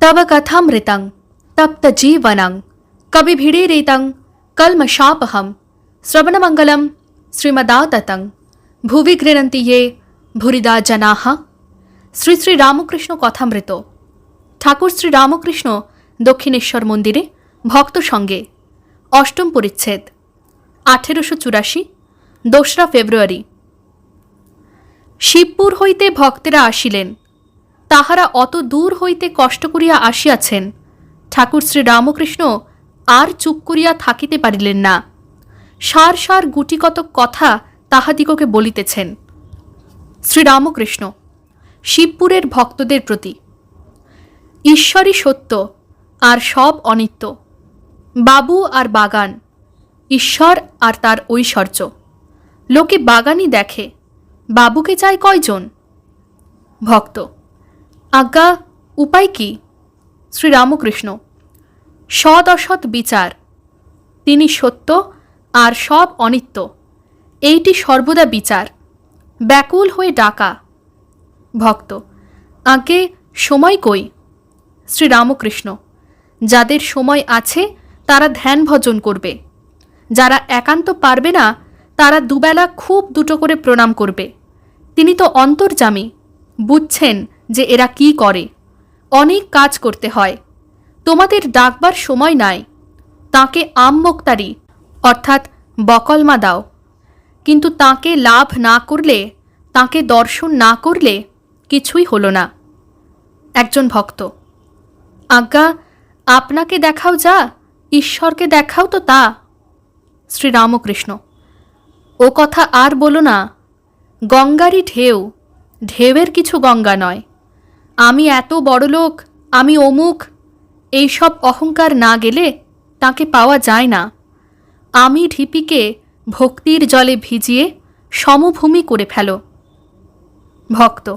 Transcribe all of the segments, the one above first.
तव कथामृतं तप्तजीवनं कविभिडीरितं कल्मषापहं श्रवणमङ्गलं श्रीमदाततं ভুবি গৃণন্তি ইয়ে ভুরিদা জানাহা শ্রী শ্রী রামকৃষ্ণ কথামৃত ঠাকুর শ্রী রামকৃষ্ণ দক্ষিণেশ্বর মন্দিরে ভক্ত সঙ্গে অষ্টম পরিচ্ছেদ আঠেরোশো চুরাশি দোসরা ফেব্রুয়ারি শিবপুর হইতে ভক্তেরা আসিলেন তাহারা অত দূর হইতে কষ্ট করিয়া আসিয়াছেন। ঠাকুর শ্রী রামকৃষ্ণ আর চুপ করিয়া থাকিতে পারিলেন না। সার সার গুটিকতক কথা তাহাদিগকে বলিতেছেন শ্রীরামকৃষ্ণ শিবপুরের ভক্তদের প্রতি ঈশ্বরই সত্য আর সব অনিত্য। বাবু আর বাগান, ঈশ্বর আর তার ঐশ্বর্য। লোকে বাগানই দেখে, বাবুকে চায় কয়জন? ভক্ত আজ্ঞা, উপায় কি? শ্রীরামকৃষ্ণ। সৎ অসৎ বিচার। তিনি সত্য আর সব অনিত্য। এইটি সর্বদা বিচার। ব্যাকুল হয়ে ডাকা। ভক্ত আগে সময় কই? শ্রীরামকৃষ্ণ, যাদের সময় আছে, তারা ধ্যান ভজন করবে। যারা একান্ত পারবে না, তারা দুবেলা খুব দুটো করে প্রণাম করবে। তিনি তো অন্তর্জামী বুঝছেন যে এরা কি করে। অনেক কাজ করতে হয়। তোমাদের ডাকবার সময় নাই। তাকে আম মোক্তারি অর্থাৎ বকলমা দাও। কিন্তু তাকে লাভ না করলে, তাকে দর্শন না করলে কিছুই হলো না। একজন ভক্ত, আজ্ঞা, আপনাকে দেখাও যা, ঈশ্বরকে দেখাও তো তা। শ্রীরামকৃষ্ণ, ও কথা আর বলো না। গঙ্গারই ঢেউ, ঢেউয়ের কিছু গঙ্গা নয়। আমি এত বড় লোক আমি অমুক, এইসব অহংকার না গেলে তাকে পাওয়া যায় না। আমি ঢিপিকে ভক্তির জলে ভিজিয়ে সমভূমি করে ফেলো। ভক্ত,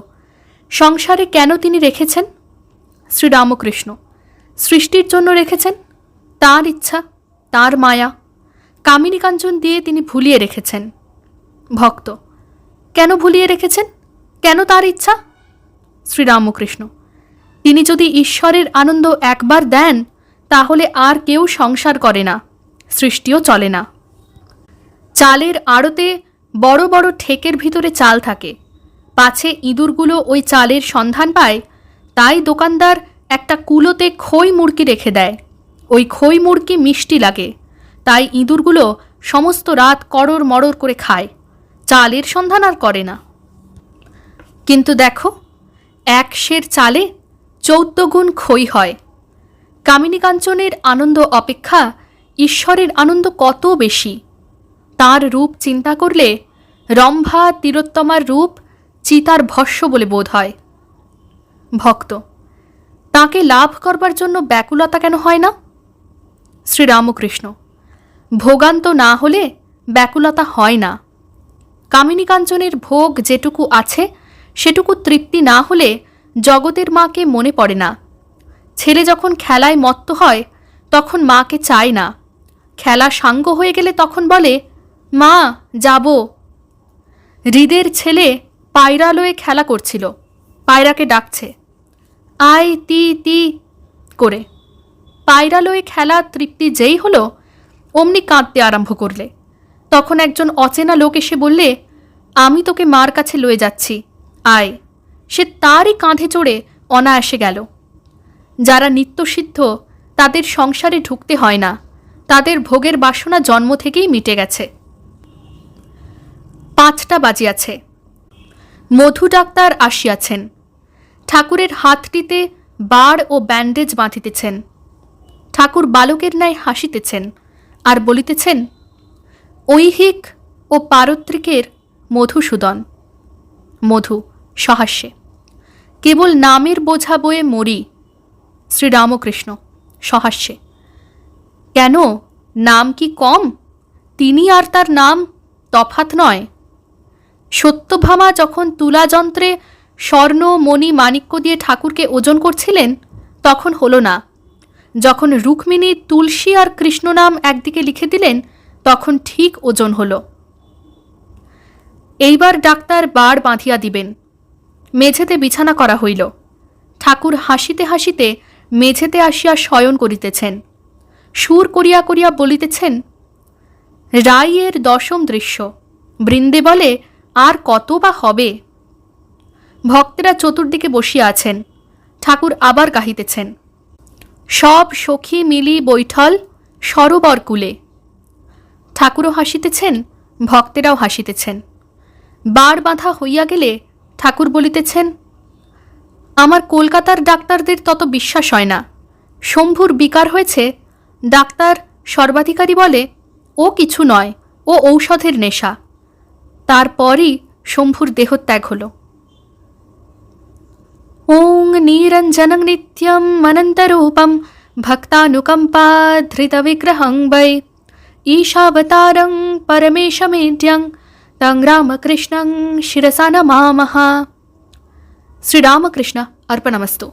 সংসারে কেন তিনি রেখেছেন? শ্রীরামকৃষ্ণ, সৃষ্টির জন্য রেখেছেন? তার ইচ্ছা, তার মায়া কামিনী কাঞ্চন দিয়ে তিনি ভুলিয়ে রেখেছেন। ভক্ত, কেন ভুলিয়ে রেখেছেন? কেন তার ইচ্ছা? শ্রীরামকৃষ্ণ। তিনি যদি ঈশ্বরের আনন্দ একবার দেন, তাহলে আর কেউ সংসার করে না, সৃষ্টিও চলে না। চালের আড়তে বড় বড় ঠেকের ভিতরে চাল থাকে। পাছে ইঁদুরগুলো ওই চালের সন্ধান পায়, তাই দোকানদার একটা কুলোতে খই মুড়কি রেখে দেয়। ওই খই মুড়কি মিষ্টি লাগে, তাই ইঁদুরগুলো সমস্ত রাত করর মরর করে খায়। চালের সন্ধান আর করে না। কিন্তু দেখো এক সের চালে চৌদ্দ গুণ ক্ষয় হয়। কামিনী কাঞ্চনের আনন্দ অপেক্ষা ঈশ্বরের আনন্দ কত বেশি? তার রূপ চিন্তা করলে রম্ভা তিরোত্তমার রূপ চিতার ভস্য বলে বোধ হয়। ভক্ত, তাকে লাভ করবার জন্য ব্যাকুলতা কেন হয় না? শ্রীরামকৃষ্ণ, ভোগান্ত না হলে ব্যাকুলতা হয় না। কামিনী কাঞ্চনের ভোগ যেটুকু আছে সেটুকু তৃপ্তি না হলে জগতের মাকে মনে পড়ে না। ছেলে যখন খেলায় মত্ত হয়, তখন মাকে চায় না। খেলা সাঙ্গ হয়ে গেলে তখন বলে, মা, যাব। হৃদের ছেলে পায়রালয়ে খেলা করছিল। পায়রাকে ডাকছে আই তি তি, করে। পায়রালয়ে খেলা তৃপ্তি যেই হলো, অমনি কাঁদতে আরম্ভ করলে। তখন একজন অচেনা লোক এসে বললে, আমি তোকে মার কাছে লয়ে যাচ্ছি। আয়। সে তারই কাঁধে চড়ে অনায়াসে গেল। যারা নিত্যসিদ্ধ তাদের সংসারে ঢুকতে হয় না। তাদের ভোগের বাসনা জন্ম থেকেই মিটে গেছে। পাঁচটা বাজিয়াছে। মধু ডাক্তার আসিয়াছেন। ঠাকুরের হাতটিতে বাড় ও ব্যান্ডেজ বাঁধিতেছেন। ঠাকুর বালকের ন্যায় হাসিতেছেন আর বলিতেছেন, ঐহিক ও পারত্রিকের মধুসূদন। মধু সহাস্যে। কেবল নামের বোঝা বয়ে মরি শ্রীরামকৃষ্ণ, সহাস্যে। কেন? নাম কি কম? তিনি আর তার নাম তফাত নয়। সত্যভামা যখন তুলাযন্ত্রে স্বর্ণ, মণি, মাণিক্য দিয়ে ঠাকুরকে ওজন করছিলেন, তখন হলো না। যখন রুক্মিণী তুলসী আর কৃষ্ণ নাম একদিকে লিখে দিলেন, তখন ঠিক ওজন হলো। এইবার ডাক্তার বার বাঁধিয়া দিবেন। মেঝেতে বিছানা করা হইল। ঠাকুর হাসিতে হাসিতে মেঝেতে আসিয়া শয়ন করিতেছেন। সুর করিয়া করিয়া বলিতেছেন, রাইয়ের দশম দৃশ্য, বৃন্দে বলে, আর কত বা হবে? ভক্তেরা চতুর্দিকে বসিয়া আছেন। ঠাকুর আবার গাহিতেছেন, সব সখী মিলি বৈঠল সরোবর কুলে। ঠাকুরও হাসিতেছেন, ভক্তেরাও হাসিতেছেন, বার বাঁধা হইয়া গেলে ঠাকুর বলিতেছেন আমার কলকাতার ডাক্তারদের তত বিশ্বাস হয় না শম্ভুর বিকার হয়েছে ডাক্তার সর্বাধিকারী বলে ও কিছু নয় ও ঔষধের নেশা তারপরই শম্ভুর দেহত্যাগ হলো ওং নিরঞ্জনং নিত্যম অনন্তরূপম ভক্তানুকম্পাধৃতবিগ্রহং वै ईशावतारं परमेशमेड्यं తం రామకృష్ణం శిరసా నమామహ శ్రీరామకృష్ణ అర్పణమస్తు